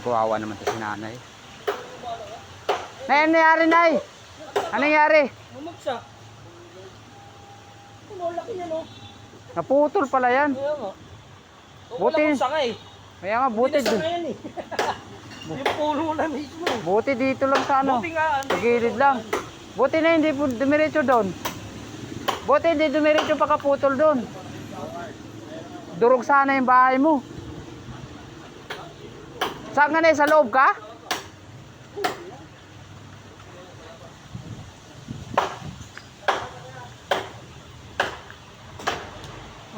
kawawa naman to si nanay. Nay, ano nangyari, nay? Ano nangyari? Bumagsak. Ano, laki niya no? Naputol pala yan. Kaya nga. Buti- Wala kang sangay. Kaya nga, buti, Buti na sangayan eh. Yung pulo na mismo eh. buti dito lang sa ano. Buti nga. ano, Sa gilid lang. Buti na hindi po dumiretso doon. Buti hindi dumiretso pagkaputol doon. Durog sana yung bahay mo. Saan ka na sa loob ka?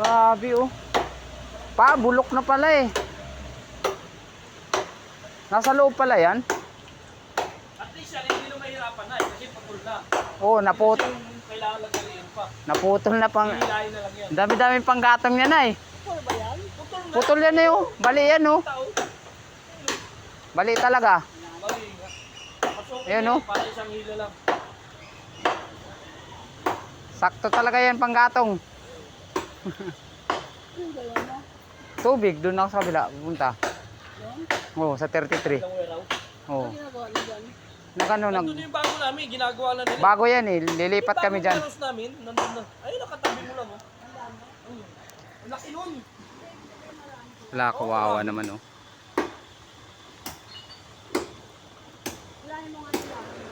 Grabe oh. Pa, bulok na pala eh. Nasa loob pala yan? At least yan, hindi na mahirapan na eh. Kasi patol na. Oo, oh, naput Yung kailangan lang galiin pa. naputol na pang... Na dami-dami pang gatong yan ay. Ano ba yan? Putol na. Putol yan eh oh. Bali yan oh. Tao. Bali talaga. Pasok Ayan, niya, oh. Para isang hila lang. Sakto talaga yan pang gatong. Tubig, doon ako sa kabila. Pupunta. Oo, sa 33. Ilang weraw. Oo. Nagano, nag... Nandun yung bago namin. Ginagawa lang nila. Bago yan eh. Lilipat Yung kami dyan. warehouse namin, nandun na. Ayun, nakatabi mo lang oh. Ang laki nun. Wala, kawawa naman oh. mo nga